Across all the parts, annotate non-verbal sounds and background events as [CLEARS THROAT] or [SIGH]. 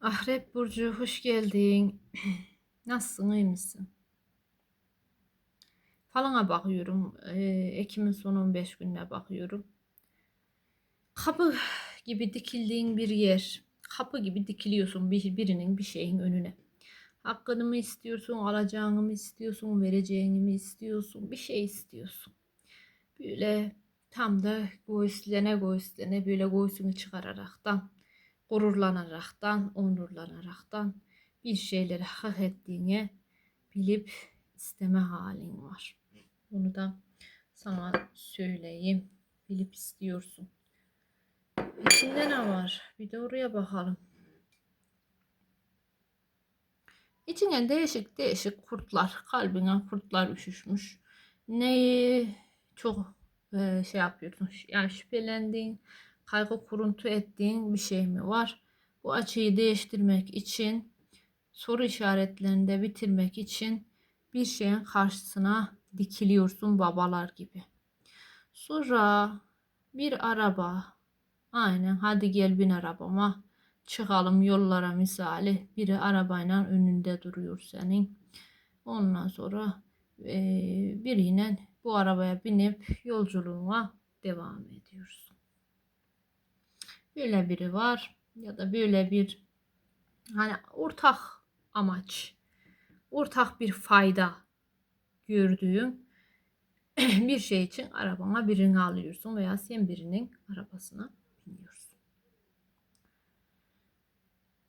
Ahrep Burcu hoş geldin. [CLEARS THROAT] Nasılsın iyi misin? Falana bakıyorum. Ee, Ekim'in son 15 gününe bakıyorum. Kapı gibi dikildiğin bir yer. Kapı gibi dikiliyorsun bir, birinin bir şeyin önüne. Hakkını mı istiyorsun, alacağını mı istiyorsun, vereceğini mi istiyorsun, bir şey istiyorsun. Böyle tam da göğüslene göğüslene böyle göğsünü çıkararaktan, gururlanaraktan, onurlanaraktan bir şeyleri hak ettiğini bilip isteme halin var. Bunu da sana söyleyeyim. Bilip istiyorsun. İçinde ne var? Bir de oraya bakalım. İçine değişik değişik kurtlar, kalbine kurtlar üşüşmüş. Neyi çok e, şey yapıyorsun, yani şüphelendiğin, kaygı kuruntu ettiğin bir şey mi var? Bu açıyı değiştirmek için, soru işaretlerini de bitirmek için bir şeyin karşısına dikiliyorsun babalar gibi. Sonra bir araba, aynen hadi gel bin arabama, çıkalım yollara misali biri arabayla önünde duruyor senin. Ondan sonra e, biriyle bu arabaya binip yolculuğuna devam ediyorsun. Böyle biri var ya da böyle bir hani ortak amaç, ortak bir fayda gördüğün [CLEARS THROAT] bir şey için arabana birini alıyorsun veya sen birinin arabasına biniyorsun.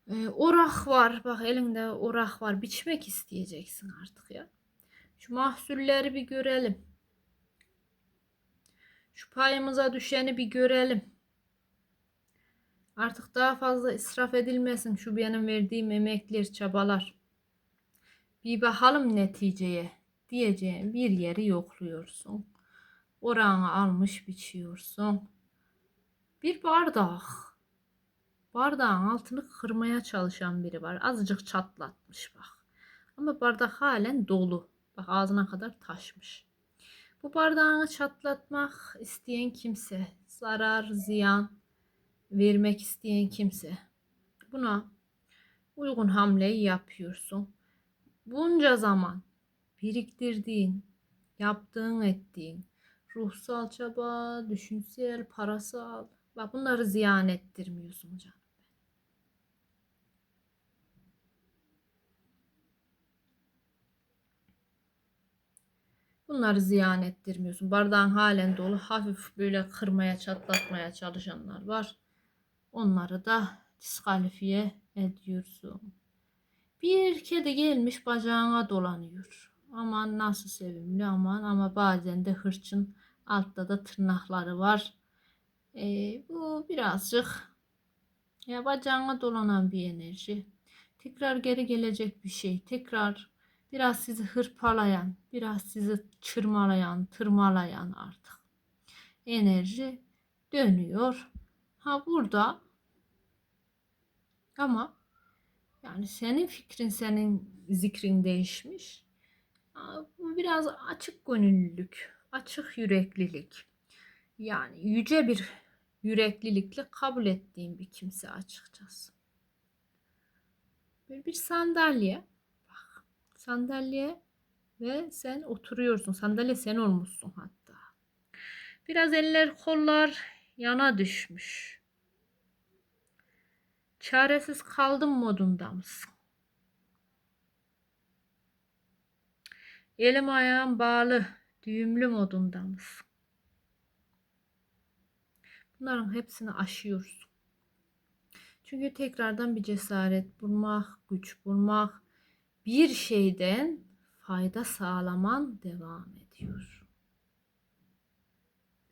Ee, orak var. Bak elinde orak var. Biçmek isteyeceksin artık ya. Şu mahsulleri bir görelim. Şu payımıza düşeni bir görelim. Artık daha fazla israf edilmesin şu benim verdiğim emekler, çabalar. Bir bakalım neticeye diyeceğin bir yeri yokluyorsun. Orağını almış biçiyorsun. Bir bardak. Bardağın altını kırmaya çalışan biri var. Azıcık çatlatmış bak. Ama bardak halen dolu. Bak ağzına kadar taşmış. Bu bardağını çatlatmak isteyen kimse, zarar, ziyan vermek isteyen kimse buna uygun hamleyi yapıyorsun. Bunca zaman biriktirdiğin, yaptığın, ettiğin ruhsal çaba, düşünsel, parasal bak bunları ziyan ettirmiyorsun canım. Bunları ziyan ettirmiyorsun. Bardağın halen dolu. Hafif böyle kırmaya, çatlatmaya çalışanlar var. Onları da diskalifiye ediyorsun. Bir kedi gelmiş bacağına dolanıyor. Aman nasıl sevimli aman ama bazen de hırçın altta da tırnakları var. Ee, bu birazcık ya bacağına dolanan bir enerji. Tekrar geri gelecek bir şey. Tekrar biraz sizi hırpalayan, biraz sizi çırmalayan, tırmalayan artık enerji dönüyor. Ha burada ama yani senin fikrin, senin zikrin değişmiş. Bu biraz açık gönüllülük, açık yüreklilik. Yani yüce bir yüreklilikle kabul ettiğim bir kimse açıkçası. Böyle bir sandalye. Bak sandalye ve sen oturuyorsun. Sandalye sen olmuşsun hatta. Biraz eller kollar yana düşmüş. Çaresiz kaldım modunda mısın? Elim ayağım bağlı, düğümlü modunda mısın? Bunların hepsini aşıyorsun. Çünkü tekrardan bir cesaret bulmak, güç bulmak, bir şeyden fayda sağlaman devam ediyor.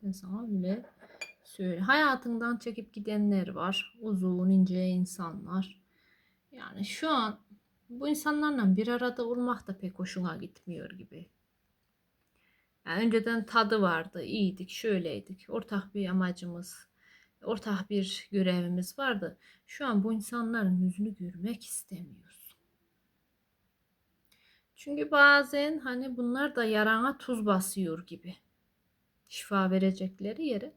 Ben sana bile söyle. Hayatından çekip gidenler var. Uzun ince insanlar. Yani şu an bu insanlarla bir arada olmak da pek hoşuna gitmiyor gibi. Yani önceden tadı vardı, iyiydik, şöyleydik. Ortak bir amacımız, ortak bir görevimiz vardı. Şu an bu insanların yüzünü görmek istemiyoruz. Çünkü bazen hani bunlar da yarana tuz basıyor gibi. Şifa verecekleri yere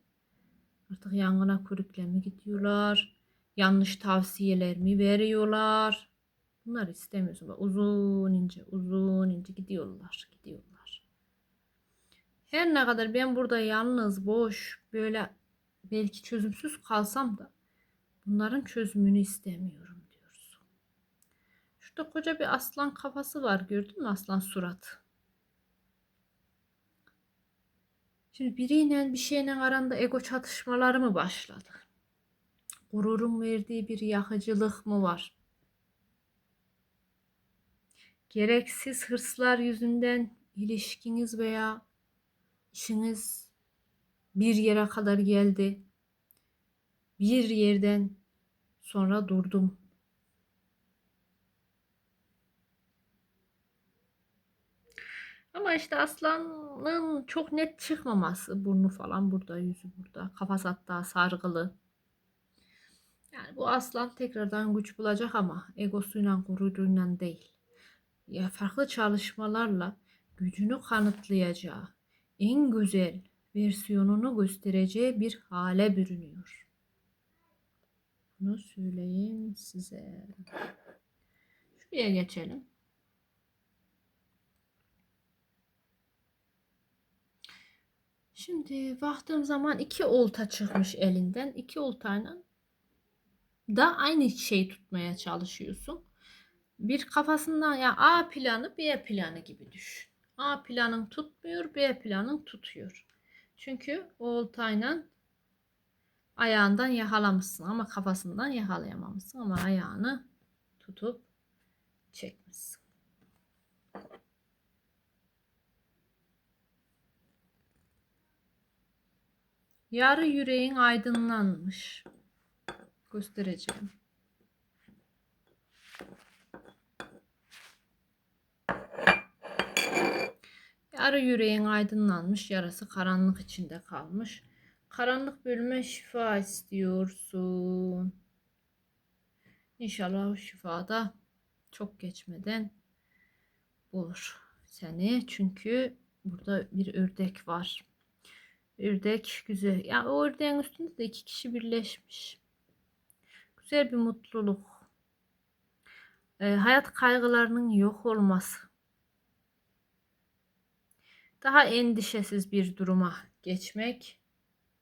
artık yangına körükle mi gidiyorlar? yanlış tavsiyeler mi veriyorlar? Bunları istemiyorsun. Uzun ince, uzun ince gidiyorlar, gidiyorlar. Her ne kadar ben burada yalnız, boş, böyle belki çözümsüz kalsam da bunların çözümünü istemiyorum diyorsun. Şurada koca bir aslan kafası var. Gördün mü aslan surat? Şimdi biriyle bir şeyle aranda ego çatışmaları mı başladı? Gururun verdiği bir yakıcılık mı var? Gereksiz hırslar yüzünden ilişkiniz veya işiniz bir yere kadar geldi. Bir yerden sonra durdum. Ama işte aslanın çok net çıkmaması. Burnu falan burada, yüzü burada. Kafası hatta sargılı. Yani bu aslan tekrardan güç bulacak ama egosuyla, gururuyla değil. Ya farklı çalışmalarla gücünü kanıtlayacağı, en güzel versiyonunu göstereceği bir hale bürünüyor. Bunu söyleyeyim size. Şuraya geçelim. Şimdi baktığım zaman iki olta çıkmış elinden. İki oltayla da aynı şeyi tutmaya çalışıyorsun. Bir kafasından ya A planı B planı gibi düşün. A planın tutmuyor, B planın tutuyor. Çünkü o oltayla ayağından yakalamışsın ama kafasından yakalayamamışsın ama ayağını tutup çekmişsin. Yarı yüreğin aydınlanmış. Göstereceğim. Yarı yüreğin aydınlanmış, yarası karanlık içinde kalmış. Karanlık bölüme şifa istiyorsun. İnşallah o şifa da çok geçmeden bulur seni. Çünkü burada bir ördek var. Ördek güzel. Ya o ördeğin üstünde de iki kişi birleşmiş. Güzel bir mutluluk. Ee, hayat kaygılarının yok olması. Daha endişesiz bir duruma geçmek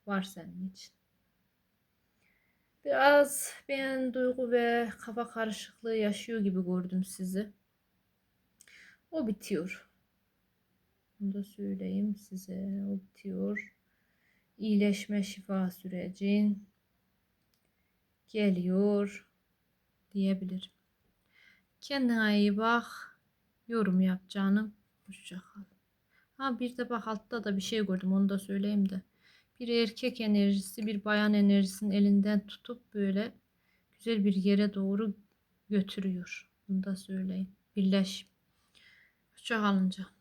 var senin için. Biraz ben duygu ve kafa karışıklığı yaşıyor gibi gördüm sizi. O bitiyor. Bunu da söyleyeyim size. O bitiyor. İyileşme şifa sürecin geliyor diyebilirim. Kendine iyi bak. Yorum yap canım. Hoşça. Ha bir de bak altta da bir şey gördüm onu da söyleyeyim de. Bir erkek enerjisi bir bayan enerjisinin elinden tutup böyle güzel bir yere doğru götürüyor. Bunu da söyleyeyim. Birleş. Hoşça kalınca.